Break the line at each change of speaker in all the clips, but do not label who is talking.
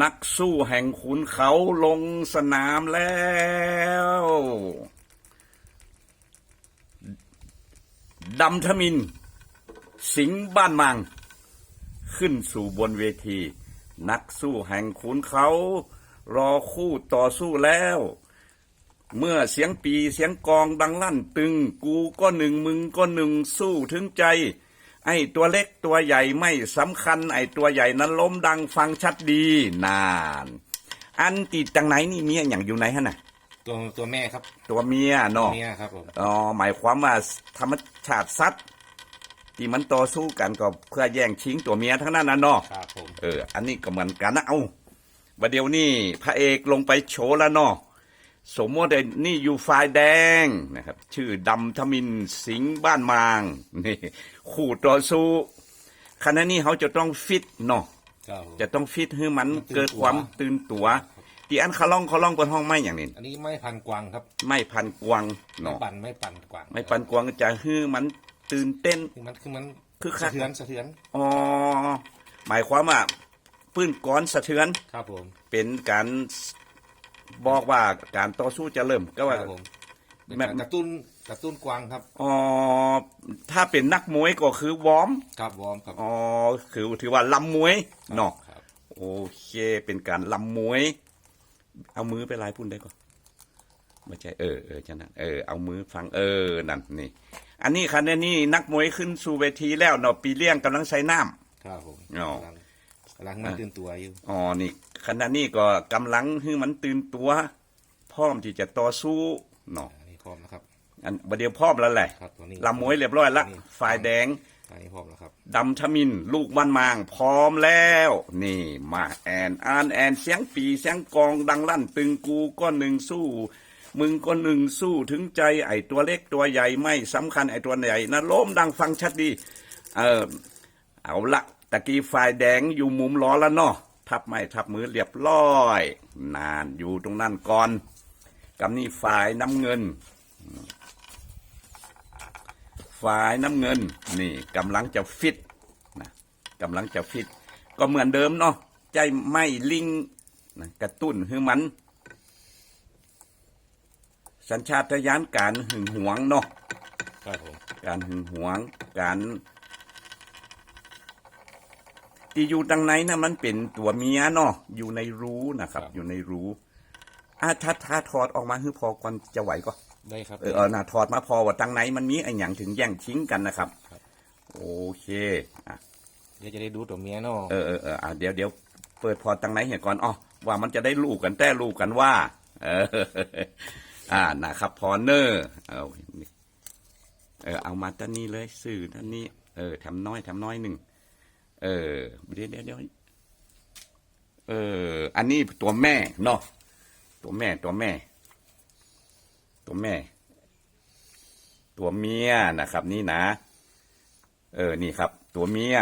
นักสู้แห่งขุนเขาลงสนามแล้ว ดำทมิน สิงบ้านมัง ขึ้นสู่บนเวที นักสู้แห่งขุนเขา รอคู่ต่อสู้แล้ว เมื่อเสียงปีเสียงกองดังลั่นตึง กูก็หนึ่งมึงก็หนึ่งสู้ถึงใจ ไอ้ตัวเล็กตัวใหญ่ไม่สำคัญ ไอ้ตัวใหญ่นั้นล้มดังฟังชัดดีนาน อันติดจังไหนนี่เมียอย่างอยู่ไหนฮะน่ะ
ตัวตัวแม่ครับ
ตัวเมียเนาะ
เมียครับผม
อ๋อหมายความว่าธรรมชาติสัตว์ที่มันต่อสู้กันก็เพื่อแย่งชิงตัวเมียทั้งนั้นนะเนาะ
ครับผม
เออ อันนี้ก็เหมือนกันนะ เอาบัดเดี๋ยวนี้พระเอกลงไปโชว์แล้วเนาะ สมมติว่านี่อยู่ฝ่ายแดงนะครับ ชื่อดำทมินสิงห์บ้านมางนี่คู่ต่อสู้ขณะนี้เขาจะต้องฟิตเนาะ
ครับผม
จะต้องฟิตให้มัน
ตื่นตัว
เกิดความตื่นตัวที่อันเขาล่องเขาล่องบนห้องไม้อย่างนี้
อันนี้ไม่พันกวางครับ
ไม่พันกวาง
ไม่
เนาะ
ปั่นไม่ปั่นกวาง
ไม่พันกวางจะให้มันตื่นเต้น
คือมันคือมัน
คือคั
สะ
ก
เทือนสะเทือน
อ๋อหมายความว่าปื้นก้อนสะเทือน
ครับผม
เป็นการ บอกว่าการต่อสู้จะเริ่มก็
ค
ว่า
รับผมเป็น
แม่
การกระตุ้นกระตุ้นกวางครับ
อ๋อถ้าเป็นนักมวยก็คือวอร์ม
ครับวอร์มครับ
อ๋อคือถือว่าลำมวยเนาะ
ครับ
โอเค เป็นการลำมวย เอามือไปลายพุ่นได้ก่อนไม่ใช่เออเออฉะนั้นเออเอามือฟังเออนั่นนี่ อันนี้คันนี้นักมวยขึ้นสู่เวทีแล้วเนาะปีเลี้ยงกำลังใส่น้ำ
ครับผม
อ๋อ
กำลังกำ ลังมันตื่นตัวอยู่
อ๋อนี่ขณะนี้ก็กำลังให้มันตื่นตัว พร้อมที่จะต่อสู้เนาะ
อันนี้พร้อมแล้วครับ
อันบัดเดียวพร้อมแล้วแหละ
ครับตัวนี้
ลำมวยเรียบร้อยละ
นี่
ฝ่ายแดง
อันนี้พร้อมแล้วครับ
ดำทมินลูกบ้านมาง พร้อมแล้ว นี่มาแอนอ่านแอนเสียงปีเสียงกองดังลั่น ตึงกูก็หนึ่งสู้ มึงก็หนึ่งสู้ถึงใจไอ้ตัวเล็กตัวใหญ่ไม่สำคัญไอ้ตัวใหญ่นะล้มดังฟังชัดดี เออเอาละ ตะกี้ฝ่ายแดงอยู่มุมล้อแล้วเนาะทับไม้ทับมือเรียบร้อย นานอยู่ตรงนั้นก่อนกับนี่ฝ่ายน้ำเงิน ฝ่ายน้ำเงินนี่กำลังจะฟิตนะกำลังจะฟิต ก็เหมือนเดิมเนาะใจไม่ลิงนะกระตุ้นให้มัน สัญชาตญาณการหึงหวงเนาะ
ครับผม
การหึงหวงการ ที่อยู่ตังไหนนะมันเป็นตัวเมียเนาะอยู่ในรูนะครับ อยู่ในรูอะถ้าถ้าถอดออกมาคือพอก่อนจะไหวก็
ได้ครับ
เออเออน่ะถอดมาพอว่าตังไหนมันมีไอ้หยังถึงแย่งชิงกันนะครับ
ครับ
โอเคอะ
เดี๋ยวจะได้ดูตัวเมียเนาะ
เออเออเอออะเดี๋ยวเดี๋ยวเปิดพอตังไหนเห็นก่อนอ๋อว่ามันจะได้ลูกกันแต่ลูกกันว่า เออ อ่านะครับ พอเนอร์เอานี่เออเอามาตันนี้เลยสื่อตันนี้ เออทำน้อยทำน้อยหนึ่ง เออเดี๋ยวเดี๋ยวเดี๋ยวเออ อันนี้ตัวแม่เนาะตัวแม่ตัวแม่ ตัวแม่ ตัวเมียนะครับ นี่นะ เออนี่ครับ ตัวเมีย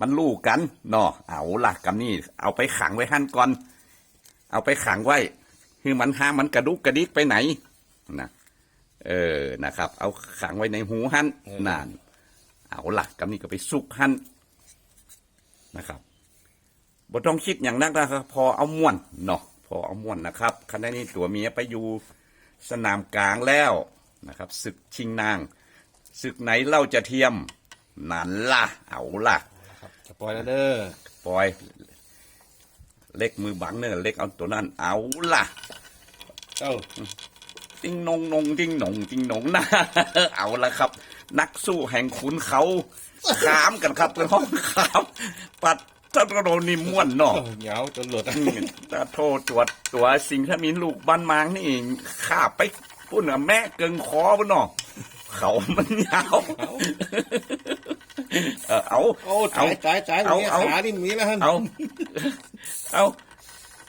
มันลูกกันเนาะเอาล่ะกับนี่ เอาไปขังไว้หั่นก่อน เอาไปขังไว้ คือมันห้ามมันกระดุกกระดิกไปไหนนะเออนะครับ เอาขังไว้ในหูหั่นนาน เอาล่ะกับนี่ก็ไปสุกหั่น นะครับบ่ต้องคิดอย่างนั้นนะครับ พอเอาม่วนเนาะพอเอาม่วนนะครับขณะนี้ตัวเมียไปอยู่สนามกลางแล้วนะครับศึกชิงนางศึกไหนเล่าจะเทียมนั่นล่ะเอาล่ะ
ครับจะปล่อยแล้วเด้อ
ปล่อย เล็กมือบังเนอะเล็กเอาตัวนั้นเอาล่ะ
เอ้า
ติ้งนงนงติ้งหนงติ้งหนงนะเอาละครับ นักสู้แห่งขุนเขา ขามกันครับเป็นห้องขามปัดทัตโรนิม่วนเนาะ
เหงาจนหลุด
อืมตาโทษตรวจตัวสิงห์ถ้ามีลูกบ้านมางนี่ข้าไปพุ่นน่ะแม่เกิงคอพุ่นเนาะเขามันยาวเออเอา
โอ้
เอา
จ่ายจ่ายจ่าย
เอา
เนี่ย
เอา
ขานี่มีแล้วฮะ
เอาเอา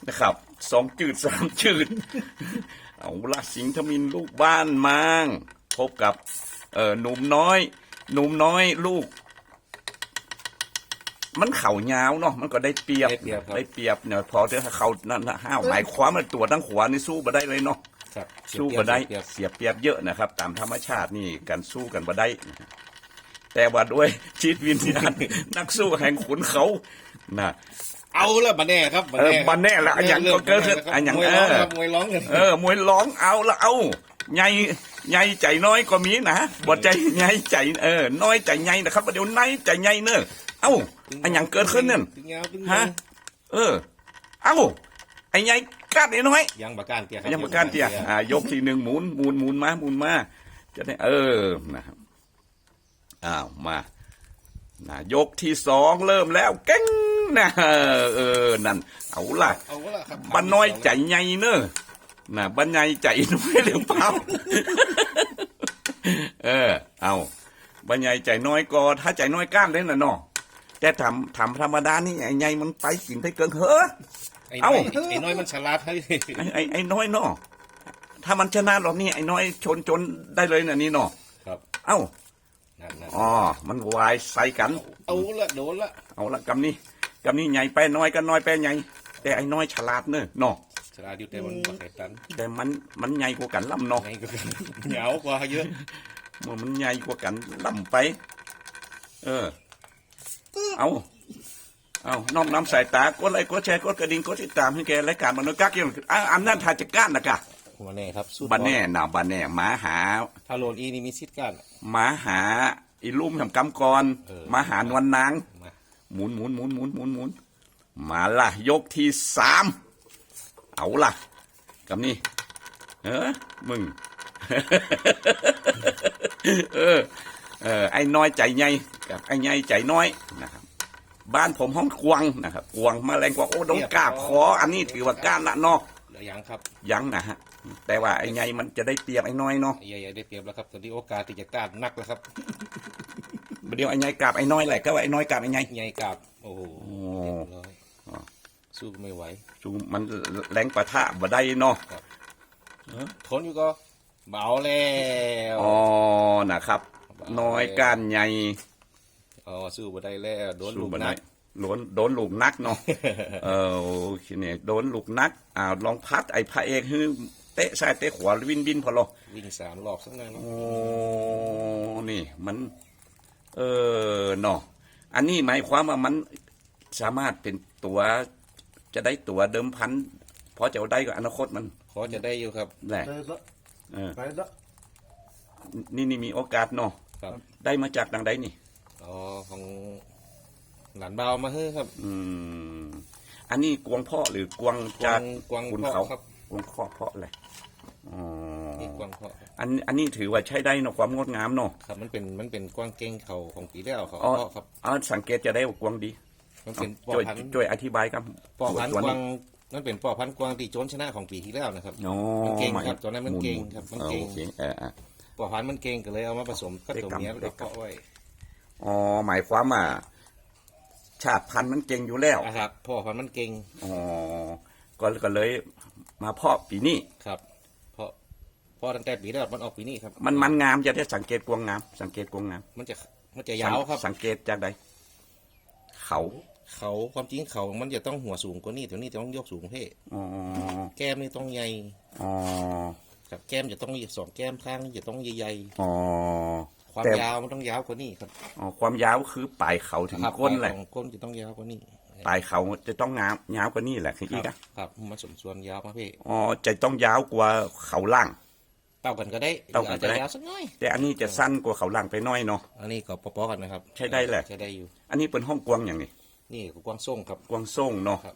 นะครับสองจืดสามจืด เอาละสิงห์ทมินลูกบ้านมาง พบกับเออหนุ่มน้อย หนุ่มน้อยลูก มันเข่ายาวเนาะมันก็ได้เปรียบ
ได้เปรียบครับ
ได้เปรียบเนี่ยพอถ้าเขานั่นน่ะห้าวหมายความว่าตัวทั้งขวานี่สู้มาได้เลยเนาะ
ครับ
สู้มาได้
เปรียบ
เสียเปรียบเยอะนะครับ ตามธรรมชาตินี่การสู้กันมาได้ แต่ว่าด้วยจิตวิญญาณ นักสู้แห่งขุนเขานะ
เอาละบันแน่ครับ
เออบันแน่ละอันหยังก็เกิดขึ้นอันหยัง
มวยร้อง
เออ
ครับมวยร้องกัน
เออมวยร้องเอาละเอาใหญ่ใหญ่ใจน้อยก็มีนะบ่ใจใหญ่ใจเออน้อยใจใหญ่นะครับเดี๋ยวไหนใจใหญ่เนอะ เอ้าอันหยังเกิดขึ้นนั่น
ตึงยาวตึง
ฮะเออ เอ้าไอ้ใหญ่กัดไอ้น้อย
ยังบักการเตี้ยครับ
ยังประกันเตี้ยอ่ายกทีหนึ่งหมุนหมุนหมุนมาหมุนมาจะได้เออนะครับอ้าวมานะยกที่สองเริ่มแล้วเก้งนะเออนั่นเอาล่ะ
เอาละครับ
บันน้อยใจใหญ่เนอะนะบันใหญ่ใจน้อยหรือเปล่า เออ เอาบันใหญ่ใจน้อยก็ถ้าใจน้อยก้านเล่นน่ะเนาะ แต่ทำทำธรรมดานี่ไอ้ใหญ่มันไปกินได้เกินเฮ้อ
ไอ้
เอ้า
น้อยไอ้น้อยมันฉลาดให้
ไอ้ไอ้ไอ้น้อยเนาะถ้ามันชนะรอบนี้ไอ้น้อยชนจนได้เลยน่ะนี่เนาะ
ครับ
เอ้า
นั่นนั่น
อ๋อมันวายใส่กัน
เอาละโดนละ
เอาละกำนี้กำนี้ใหญ่ไปน้อยก็น้อยไปใหญ่แต่ไอ้น้อยฉลาดเนอะเนาะ
ฉลาดอยู่แต่มันบักไข่ตัน
แต่มันมันใหญ่กว่ากันล่ำเนาะ
ไงก็เหงากว่าเยอะ
มันมันใหญ่กว่ากันล่ำไป เออ เอาเอาน้อมน้ำสายตากดไลค์กดแชร์กดกระดิ่งกดติดตามให้แกรายการมนุษย์กักยังอะอำนาจทาจักก้านนะกะ
บันแน่ครับสู้
บันแน่หนาวบันแน่หมาหา
ถ้าโลนอีนี่มีซิดกัน
หมาหาอีลุ่มทำกำกร
เออ
หมาหานวลนาง
มา
หมุนหมุนหมุนหมุนหมุนหมุนมาล่ะ ยกที่สามเอาล่ะกับนี่เออมึง เออ เออ ไอ้น้อยใจใหญ่กับไอ้ใหญ่ใจน้อยนะครับบ้านผมห้องกวางนะครับกวางแมาแรงกว่าโอ้ดงกาบขอ อันนี้ถือว่าก้านละเนาะ
เหลือยังครับ
ยังนะฮะแต่ว่าไอ้ใหญ่มันจะได้เปรียบไอ้น้อยเนาะ
ใหญ่ๆได้เปรียบแล้วครับตอนนี้โอกาสที่จะกล้านักแล้วครับ
เดี๋ยวไอ้ใหญ่กาบไอ้น้อยแหละก็ว่าไอ้น้อยกาบไอ้ใหญ่
ใหญ่กาบโอ้โห
โอ้
เรียบร้อย
อ๋อ
สู้ไม่ไหว
จูมันแรงปะทะบ่ได้เนาะ
ทนอยู่ก็เบาแล้ว
อ๋อนะครับ น้อยก้านใหญ่
อ๋อสู้บ่ได้แล้วโดน
สู้
ลูก
บ่
นั
ได้
ก
โดนโดนลูกนักเนาะ เออโอเคเนี่ยโดนลูกนักอ่าลองพัดไอ้พระเอกฮือเตะซ้ายเตะขวาวินวินพอเหรอ
วิ่งสามรอบสักหน่อยเนาะ
โอ้ นี่มัน เออเนาะอันนี้หมายความว่ามันสามารถเป็นตัว จะได้ตัวเดิมพันเพราะจะเอาได้ก็อนาคตมัน
ขอจะได้อยู่ครับ
แหละ
ไปละ
เออ
ไปละ
นี่นี่มีโอกาสเนาะ
ครับ
ได้มาจากดังใดนี่
อ๋อ ของหลานเบามาเฮ้ครับ
อืม อันนี้กวงพ่อหรือกวงจาก
กวาง
คุณ
พ่อ
เขา
ครับ
กวงพ่อเพราะอะไรอ๋อ
นี่กวางพ่อครับ
อันอันนี้ถือว่าใช้ได้เนาะความงดงามเนาะ
ครับ มันเป็นมันเป็นกวางเก่งเขาของปีแล้วเขา
อ๋อ
พ่อครับ
อ๋อสังเกตจะได้ว่ากวงดี
มันเป็นปอ
ช่วย
พันธุ์
ช่วยอธิบายครับ
ปอพันธุ์
ตัว
ก
นี้
วางนั่นเป็นปอพันธุ์กวางตีโจนชนะของปีที่แล้วนะครับ
อ๋อ
มันเก่ง
หาย
ครับตัวนั้นมันเก่งครับมันเก่ง
โอเคเออเออ
ปอพันธุ์มันเก่งก็เลยเอามาผสมกับตัวเมีย
ได้
แล้ว
กำ
ก็เพาะไว้
อ๋อหมายความว่าชาติพันธุ์มันเก่งอยู่แล้ว
นะครับพ่อพันธุ์มันเก่ง
อ๋อก็ก็เลยมาเพาะปีนี้
ครับ เพราะเพราะตั้งแต่ปีแล้วมันออกปีนี้ครับ
มันมันงามจะได้สังเกตกวงงาม สังเกตกวงงาม
มันจะมันจะยาวครับ
สังเกตจากใดเขา
เขาความจริงเขามันจะต้องหัวสูงกว่านี้แต่นี่จะต้องยกสูงเพ่
อ๋อ
แก้มนี่ต้องใหญ่
อ๋อ
ครับแก้มจะต้องสองแก้มข้างนี่จะต้องใหญ่
อ๋อ
ๆ ความ
แต่
ยาวมันต้องยาวกว่านี้ครับ
อ๋อความยาวคือปลายเขาถึง
ครับ
ก้นแหละ
ของก้นจะต้องยาวกว่านี้
ปลายเขาจะต้องงามยาวกว่านี่แหละคืออีก
ครั
อะ
บครับมันสมส่วนยาวมาเพ่
อ๋อจะต้องยาวกว่าเขาล่าง
เต่ากันก็ได้
เท่ากันก็ได้
อจจะยาวสักหน้อย
แต่อันนี้จะสั้นกว่าเขาล่างไปหน้อยเนาะ
อันนี้ก็ปอๆกันนะครับ
ใช้ได้แหละ
ใช้ได้อยู่
อันนี้เป็นห้องกวางอย่างนี้
นี่ก็กวางส่งครับ
กวางส่งเนาะ
ครับ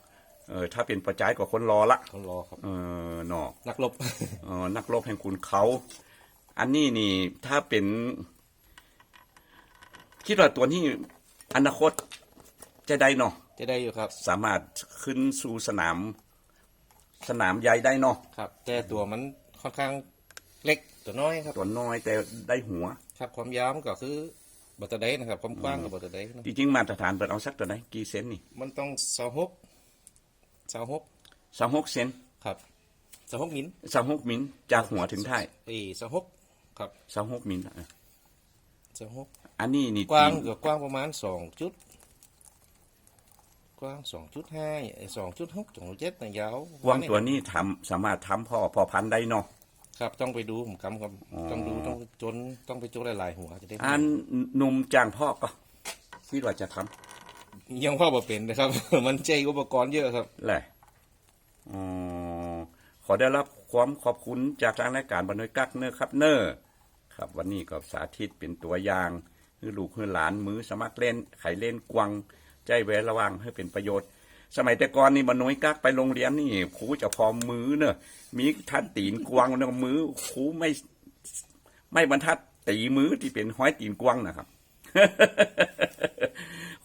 เออถ้าเป็นประจายกว่าคนรอละ
เขารอครับ
เออเนาะ
นักรบ
เออนักรบแห่งคุณเขา อันนี้นี่ถ้าเป็น คิดว่าตัวนี้อนาคตจะได้เนาะ
จะได้อยู่ครับ
สามารถขึ้นสู่สนาม สนามใหญ่ได้เนาะ
ครับ แต่ตัวมันค่อนข้างเล็กตัวน้อยครับ
ตัวน้อยแต่ได้หัว
ครับความยาวมันก็คือบัตเตอร์ไดนะครับความกว้างกับบัตเตอร์ไดนะ
จริงๆมาตรฐานเปิดเอาสักตัวไหนกี่เซนนี่
มันต้องสาวหกสาวหก
สามหกเซน
ครับสาวหกมิล
สามหกมิลจากหัวถึงท้าย
เอ้สาวหกครับ
สามหกมิลอะ
สาวหก
อันนี้นี่
กว้าง
จริ
ก็กว้างประมาณสองจุด กว้างสองจุดห้าสองจุดหกสองจุดเจ็ดนะยาว
กวางตัวนี้ทำสามารถทำพ่อพอพันธุ์ได้เนาะ
ครับต้องไปดูผมกำครับ
อ๋อ
ต้องดูต้องจนต้องไปโจหลายๆหัวจะได้
อันหนุ่มจ้างพ่อก็คิดว่าจะท
ยังพ่อบ่เป็นนะครับ มันใจอุปกรณ์เยอะครับ
แหละอ๋อขอได้รับความขอบคุณจากทางรายการบรรณยกักเนอร์ครับเนอร์ ครับวันนี้ก็สาธิตเป็นตัวอย่างคือลูกคือหลานมือสมัครเล่นไขเล่นกวางใจแวระวังให้เป็นประโยชน์ สมัยแต่ก่อนนี่บรรณยกักไปโรงเรียนนี่ครูจะพอมือเนอะมีท่านตีนกวางเนอะมือครูไม่ไม่บรรทัดตีมือที่เป็นห้อยตีนกวางนะครับ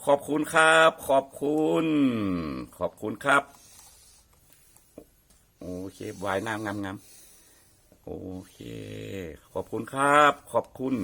ขอบคุณครับ ขอบคุณ ขอบคุณครับ โอเควายน้ำงามๆ โอเค ขอบคุณครับ ขอบคุณ